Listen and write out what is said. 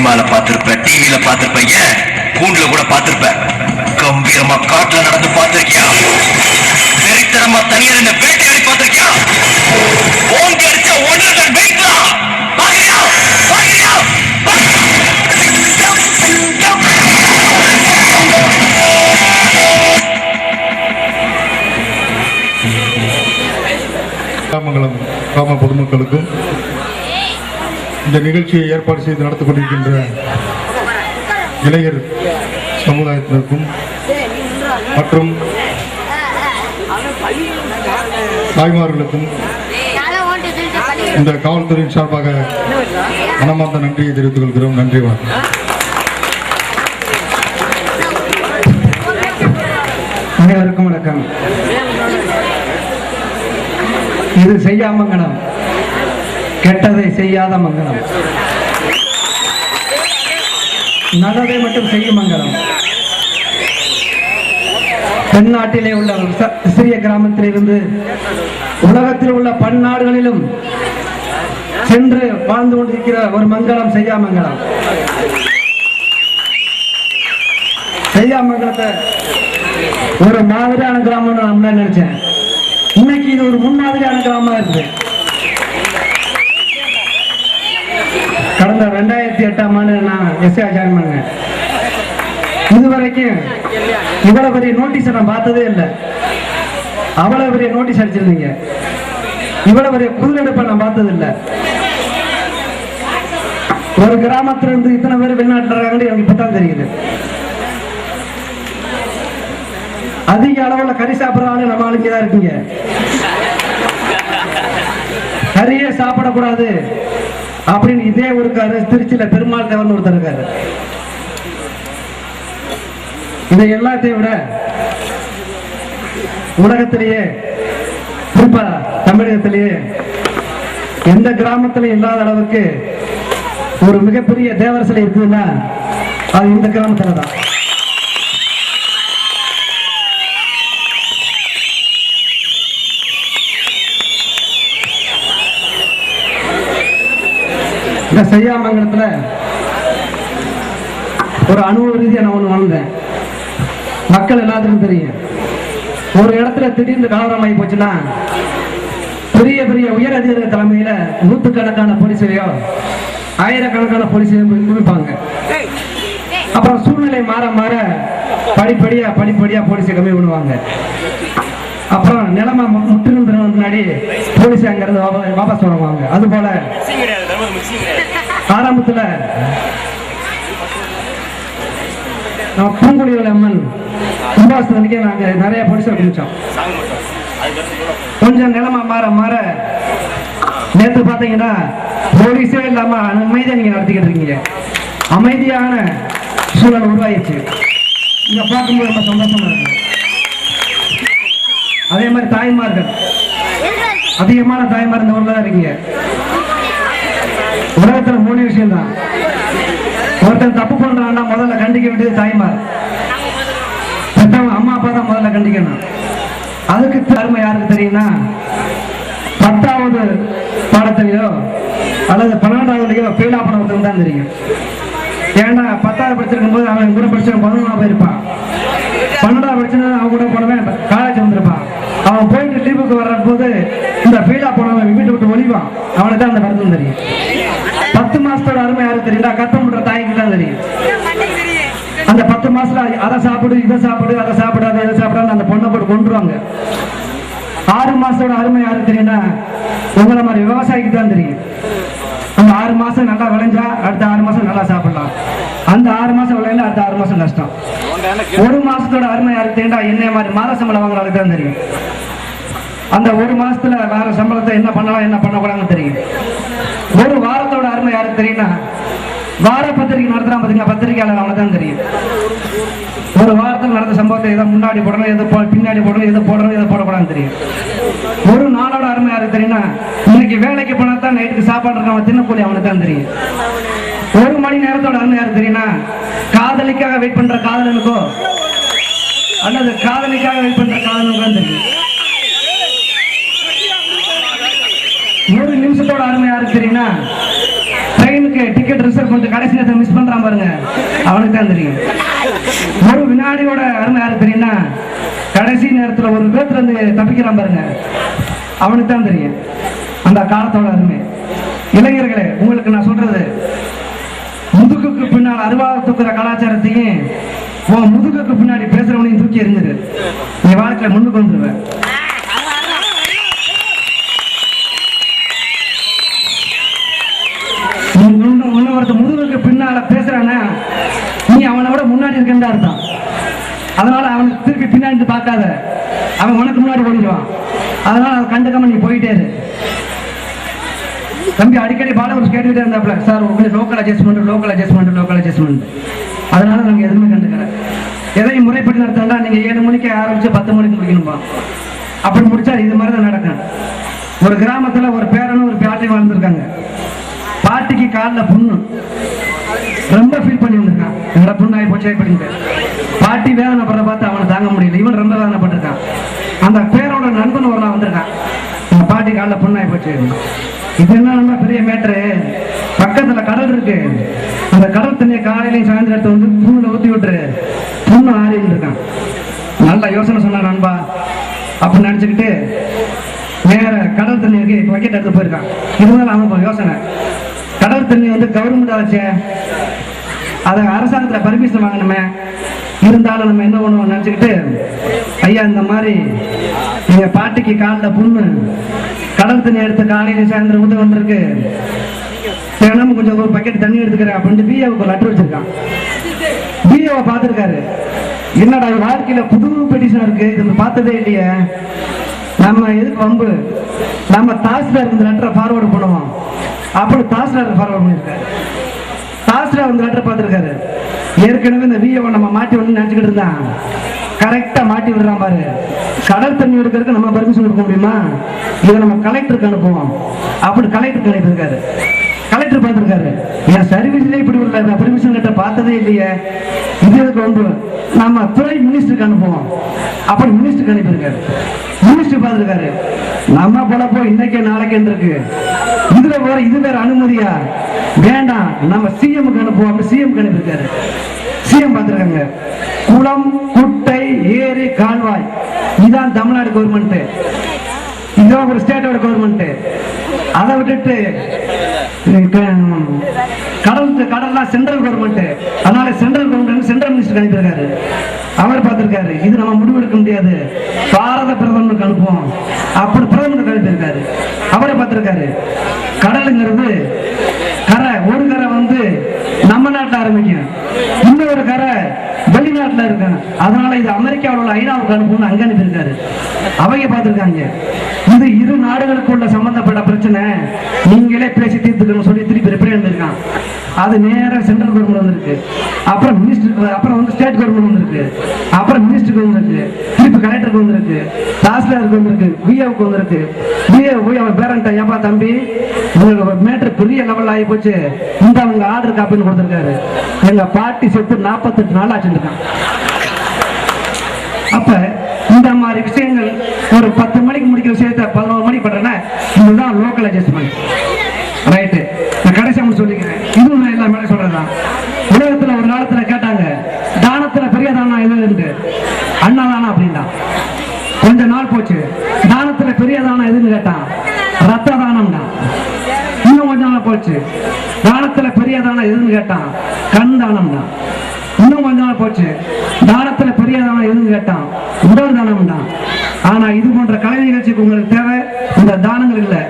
சினிமால பாத்திருப்ப டிவில பாத்திருப்ப ஏன்? கூண்டுல கூட பாத்திருப்ப கம்பீரமா காட்டுல நடந்து பாத்திருக்கியா வெறித்தனமா தனியா என்ன வேட்டையாடி பாத்திருக்கியா ஓங்கி அடிச்ச ஒன்று டன் வெயிட்லாம் பாக்குறியா பாக்குறியா ராமங்கலம் கிராம பொதுமக்களுக்கும் இந்த நிகழ்ச்சியை ஏற்பாடு செய்து நடத்தி கொண்டிருக்கின்ற இளைஞர் சமுதாயத்தினருக்கும் மற்றும் தாய்மார்களுக்கும் இந்த காவல்துறையின் சார்பாக மனமார்ந்த நன்றியை தெரிவித்துக் கொள்கிறோம். நன்றி வணக்கம். அனைவருக்கும் வணக்கம். இது செய்யாமங்கலம். கெட்டதை செய்யாத மங்கலம் நல்லதை மட்டும் செய்யும் மங்கலம் தென்னாட்டிலே உள்ள ஒரு சிறிய கிராமத்திலிருந்து உலகத்தில் உள்ள பன்னாடுகளிலும் சென்று வாழ்ந்து கொண்டிருக்கிற ஒரு மங்கலம் செய்யாமங்கலம் செய்யாமங்கலத்தை ஒரு மாதிரியான கிராமம்னு நான் நினைச்சேன். இன்னைக்கு இது ஒரு முன்மாதிரியான கிராமமா இருக்கு. கடந்த ரெண்டாயிரத்தி எட்டாம் ஆண்டு நான் எஸ்ஏ ஜாயின் பண்ணேன். இதுவரைக்கும் இவ்வளவு பெரிய நோட்டீஸ் நான் பார்த்ததே இல்லை. அவ்வளவு பெரிய நோட்டீஸ் அடிச்சிருந்தீங்க. இவ்வளவு பெரிய புதுநெடுப்பை நான் பார்த்தது இல்லை. ஒரு கிராமத்துல இருந்து இத்தனை பேர் வெளிநாட்டுல இருக்காங்கன்னு எனக்கு இப்பதான் தெரியுது. அதிக அளவுல கறி சாப்பிடுற ஆளு நம்ம ஆளுங்க தான் இருக்கீங்க. கறியே சாப்பிடக்கூடாது. அப்படின்னு இதே ஒரு இருக்காரு திருச்சியில பெருமாள் தேவன் ஒருத்தர் இருக்காரு. இதை எல்லாத்தையும் விட உலகத்திலேயே குறிப்பா தமிழகத்திலேயே எந்த கிராமத்திலையும் இல்லாத அளவுக்கு ஒரு மிகப்பெரிய தேவர் சிலை இருக்குதுன்னா அது இந்த கிராமத்துல தான். இந்த செய்யாமங்கலத்துல ஒரு அனுபவ ரீதியாக நான் ஒண்ணு வாழ்ந்தேன் மக்கள் எல்லாத்துக்கும் தெரியும். ஒரு இடத்துல திடீர்னு கலவரம் ஆகி போச்சுன்னா பெரிய பெரிய உயர் அதிகார தலைமையில நூற்றுக்கணக்கான போலீஸையோ ஆயிரக்கணக்கான போலீஸையோ குவிப்பாங்க. அப்புறம் சூழ்நிலை மாற மாற படிப்படியா படிப்படியா போலீஸை கம்மி பண்ணுவாங்க. அப்புறம் நிலமா முற்றிலும் திரும்ப முன்னாடி போலீஸ் அங்கிருந்து வாப- வாபஸ் வருவாங்க. அது போல ஆரம்பத்தில் நம்ம பூங்குடிகள் அம்மன் கும்பாசனத்துக்கே நாங்கள் நிறைய போலீஸை குடிச்சோம் கொஞ்சம் நிலமா மாற மாற நேற்று பார்த்தீங்கன்னா போலீஸே இல்லாமல் அமைதியாக நீங்கள் நடத்திக்கிட்டு இருக்கீங்க. அமைதியான சூழல் உருவாயிடுச்சு இங்கே பார்க்கும்போது ரொம்ப சந்தோஷமாக இருக்குது தாய்மார்கள். அதிகமான தாய்மார் இந்த ஊர்ல தான் இருக்கீங்க. உலகத்துல மூணு விஷயம் தான் ஒருத்தன் தப்பு பண்றான்னா முதல்ல கண்டிக்க வேண்டியது தாய்மார். பெற்றவங்க அம்மா அப்பா தான் முதல்ல கண்டிக்கணும். அதுக்கு தருமை யாருக்கு தெரியும்னா பத்தாவது பாடத்திலையோ அல்லது பன்னெண்டாவதுலையோ ஃபெயில் ஆகிறவங்களுக்கு தான் தெரியும். ஏன்னா பத்தாவது படிச்சிருக்கும் போது அவன் கூட படிச்சவன் பதினொன்றாவது போயிருப்பான். பன்னெண்டாவது படிச்சுனா அவன் கூட போனவன் காலேஜ் வந்திருப்பான். அவன் போயிட்டு லீவுக்கு வர்ற போது இந்த ஃபெயிலா போனவன் வீட்டு விட்டு ஒளிவான் அவனுக்கு தான் அந்த வருத்தம் தெரியும். பத்து மாசத்தோட அருமை யாரும் தெரியும்டா கத்தம் பண்ற தாய்க்கு தான் தெரியும். அந்த பத்து மாசத்துல அதை சாப்பிடு இதை சாப்பிடு அதை சாப்பிடு அதை இதை சாப்பிடான்னு அந்த பொண்ணை போட்டு கொண்டுருவாங்க ஆறு மாசத்தோட அருமை யாரும் தெரியும்னா உங்களை மாதிரி விவசாயிக்கு தான் தெரியும். அந்த ஆறு மாசம் நல்லா விளைஞ்சா அடுத்த ஆறு மாசம் நல்லா சாப்பிடலாம். அந்த ஆறு மாசம் விளையல அடுத்த ஆறு மாசம் கஷ்டம் ஒரு மாசத்தோட அருமை யாருக்கு தெரியும்டா என்ன மாதிரி மாத சம்பளம் வாங்குறதுக்கு தான் தெரியும். அந்த ஒரு மாசத்துல வேற சம்பளத்தை என்ன பண்ணலாம் என்ன பண்ணக்கூடாதுன்னு தெரியும். ஒரு வாரத்தோட அருமை யாருக்கு தெரியும்னா வார பத்திரிக்கை நடத்துறான் பாத்தீங்கன்னா பத்திரிகையாளர் அவனை தான் தெரியும். ஒரு வாரத்தில் நடந்த சம்பவத்தை எதை முன்னாடி போடணும் எதை பின்னாடி போடணும் எதை போடணும் எதை போடக்கூடாதுன்னு தெரியும். ஒரு நாளோட அருமை யாருக்கு தெரியும்னா இன்னைக்கு வேலைக்கு போனா தான் நைட்டுக்கு சாப்பாடு இருக்க அவன் தின்னக்கூலி அவனுக்கு தான் தெரியும். ஒரு மணி நேரத்தோட அருமை யாருக்கு தெரியும்னா காதலிக்காக வெயிட் பண்ற காதலனுக்கோ அல்லது காதலிக்காக வெயிட் பண்ற காதலனுக்கோ தான் ஒரு நிமிஷத்தோட அருமை யாருக்கு தெரியும்னா ட்ரெயினுக்கு டிக்கெட் ரிசர்வ் கொஞ்சம் கடைசி நேரத்தை மிஸ் பண்றான் பாருங்க. அவனுக்கு தான் தெரியும். ஒரு வினாடியோட அருமை யாருக்கு தெரியும்னா கடைசி நேரத்துல ஒரு பேத்துல இருந்து தப்பிக்கிறான் பாருங்க. அவனுக்கு தான் தெரியும். அந்த காலத்தோட அருமை. இளைஞர்களே உங்களுக்கு நான் பின்னால் அருவாள் தூக்குற கலாச்சாரத்தையும் உன் முதுகுக்கு பின்னாடி பேசுறவனையும் தூக்கி எறிஞ்சிரு. நீ வாழ்க்கையில முன்னுக்கு வந்துருவேன் உன்னை ஒருத்தர் முதுகுக்கு பின்னால பேசுறானா நீ அவனை விட முன்னாடி இருக்கேன்னு அர்த்தம். அதனால அவனுக்கு திருப்பி பின்னாடி பார்க்காத. அவன் உனக்கு முன்னாடி ஓடிடுவான். அதனால அதை கண்டுக்காம நீ போயிட்டே இரு. தம்பி அடிக்கடி பாலவர் கேட்டுக்கிட்டே இருந்தாப்ல சார் உங்களுக்கு local adjustment local adjustment local adjustment அதனால நாங்கள் எதுவுமே கண்டுக்கிறேன் எதையும் முறைப்படி நடத்தினா நீங்க ஏழு மணிக்கு ஆரம்பிச்சு பத்து மணிக்கு முடிக்கணும்பா. அப்படி முடிச்சா இது மாதிரி தான் நடக்கும். ஒரு கிராமத்துல ஒரு பேரனும் ஒரு பாட்டி வாழ்ந்துருக்காங்க. பாட்டிக்கு காலில் புண்ணு. ரொம்ப ஃபீல் பண்ணி வந்திருக்கான். என்னோட புண்ணாகி போச்சே அப்படின்ட்டு பாட்டி வேதனைப்படுற பார்த்து அவனை தாங்க முடியல. இவன் ரொம்ப வேதனைப்பட்டிருக்கான். அந்த பேரோட நண்பன் ஒரு நாள் வந்திருக்கான். பாட்டி காலில் புண்ணாகி போச்சு இது என்ன நம்ம பெரிய மேட்ரு பக்கத்துல கடல் இருக்கு. அந்த கடல் தண்ணியை காலையிலையும் சாயந்தரத்தை வந்து புண்ணுல ஊத்தி விட்டுரு. புண்ணு ஆறின்னு இருக்கான். நல்ல யோசனை சொன்ன நண்பா. அப்படின்னு நினைச்சுக்கிட்டு வேற கடல் தண்ணி இருக்கு பக்கெட் எடுத்து போயிருக்கான். இருந்தாலும் அவன் யோசனை. கடல் தண்ணி வந்து கவர்மெண்ட் ஆச்சு. அதை அரசாங்கத்தில் பர்மிஷன் வாங்கணுமே. இருந்தாலும் நம்ம என்ன பண்ணுவோம் நினச்சிக்கிட்டு ஐயா இந்த மாதிரி எங்கள் பாட்டிக்கு காலில் புண்ணு கடல் தண்ணி எடுத்து காலையில் சாயந்தரம் ஊத்த வந்திருக்கு தினமும் கொஞ்சம் ஒரு பக்கெட் தண்ணி எடுத்துக்கிறேன் அப்படின்ட்டு பிஏவுக்கு ஒரு லெட்டர் வச்சிருக்கான். பிஏவை பார்த்துருக்காரு. என்னடா வாழ்க்கையில் புது பெட்டிஷன் இருக்கு இது பார்த்ததே இல்லையே. நம்ம எதுக்கு வம்பு? நம்ம தாசில்தாருக்கு இந்த லெட்டரை ஃபார்வர்டு பண்ணுவோம். அப்படி தாசில்தார் ஃபார்வர்ட் பண்ணியிருக்காரு. தாசில்தார் இந்த லெட்டர் பார்த்துருக்காரு. ஏற்கனவே இந்த விஏவை நம்ம மாட்டி வந்து நினச்சிக்கிட்டு இருந்தான். கரெக்டாக மாட்டி விடுறான் பாரு. கடல் தண்ணி எடுக்கிறதுக்கு நம்ம பர்மிஷன் கொடுக்க முடியுமா? இதை நம்ம கலெக்டருக்கு அனுப்புவோம். அப்படி கலெக்டருக்கு அனுப்பியிருக்காரு கலெக்டர் பார்த்துருக்காரு. என் சர்வீஸ்லேயே இப்படி ஒரு பர்மிஷன் கிட்ட பார்த்ததே இல்லையே. இதுக்கு வந்து நம்ம துறை மினிஸ்டருக்கு அனுப்புவோம். அப்படி மினிஸ்டருக்கு அனுப்பியிருக்காரு. மினிஸ்டர் பார்த்துருக்காரு நம்ம பொழப்போ இன்னைக்கே நாளைக்கு இருக்கு இதுல வேற இது வேற அனுமதியா? வேண்டாம். நம்ம சிஎம்க்கு அனுப்புவோம். அப்படி சிஎம்க்கு அனுப்பியிருக்காரு. சிஎம் பார்த்துருக்காங்க. குளம் குட்டை ஏரி கால்வாய். இதான் தமிழ்நாடு கவர்மெண்ட் இதுதான் ஒரு ஸ்டேட்டோட கவர்மெண்ட் அதை விட்டுட்டு அஹ் க- கடல்லாம் சென்ட்ரல் கவர்மெண்ட் அதனால சென்ட்ரல் கவர்மெண்ட் சென்ட்ரல் மினிஸ்டர் அனுப்பியிருக்காரு அவர் பார்த்திருக்காரு. இது நம்ம முடிவெடுக்க முடியாது. பாரத பிரதமருக்கு அனுப்புவோம். அப்படி பிரதமருக்கு அனுப்பியிருக்காரு அவரை பார்த்திருக்காரு. கடலுங்கிறது கரை. ஒரு கரை வந்து நம்ம நாட்டில் ஆரம்பிக்கும். இன்னொரு கரை வெளிநாட்டில் இருக்காங்க அதனால இது அமெரிக்காவில் உள்ள ஐநாவுக்கு அனுப்பணும்னு அங்க அனுப்பியிருக்காரு. அவங்க பார்த்துருக்காங்க. இது இரு நாடுகளுக்குள்ள சம்பந்தப்பட்ட பிரச்சனை. நீங்களே பேசி தீர்த்துக்கணும் சொல்லி திருப்பி அது நேரா சென்ட்ரல் கவர்மெண்ட் வந்திருக்கு. அப்புறம் மினிஸ்டர் அப்புறம் வந்து ஸ்டேட் கவர்மெண்ட் வந்திருக்கு. அப்புறம் மினிஸ்டருக்கு வந்திருக்கு. திருப்பி கலெக்டருக்கு வந்திருக்கு. தாசில்தாருக்கு வந்திருக்கு. பிஏவுக்கு வந்திருக்கு. பிஏ போய் அவன் ஏப்பா தம்பி? உங்களுக்கு மேட்ரு பெரிய லெவல் ஆகி போச்சு. இந்த அவங்க ஆர்டர் காப்பின்னு கொடுத்துருக்காரு. எங்க பாட்டி செத்து நாற்பத்தெட்டு நாள் ஆச்சுருக்கான் அப்ப இந்த மாதிரி விஷயங்கள் ஒரு பத்து மணிக்கு முடிக்கிற விஷயத்த பதினோரு மணிக்கு பண்ணுறேன்னா இதுதான் லோக்கல் அட்ஜஸ்ட்மெண்ட் ரைட்டு நான் கடைசி ஒன்று சொல்லிக்கிறேன் இதுவும் நான் எல்லா மேலே சொல்றதுதான் உலகத்துல ஒரு காலத்துல கேட்டாங்க தானத்துல பெரிய தானம் அண்ணா தானா அப்படின்னா. கொஞ்ச நாள் போச்சு தானத்துல பெரிய தானம் எதுன்னு கேட்டான். ரத்த தானம்னா இன்னும் கொஞ்ச நாள் போச்சு தானத்துல பெரிய தானம் எதுன்னு கேட்டான். கண் தானம்னா இன்னும் கொஞ்ச நாள் போச்சு தானத்துல பெரிய தானம் எதுன்னு கேட்டான். உடல் தானம் ஆனா இது போன்ற கலை நிகழ்ச்சிக்கு உங்களுக்கு தேவை இந்த தானங்கள் இல்லை.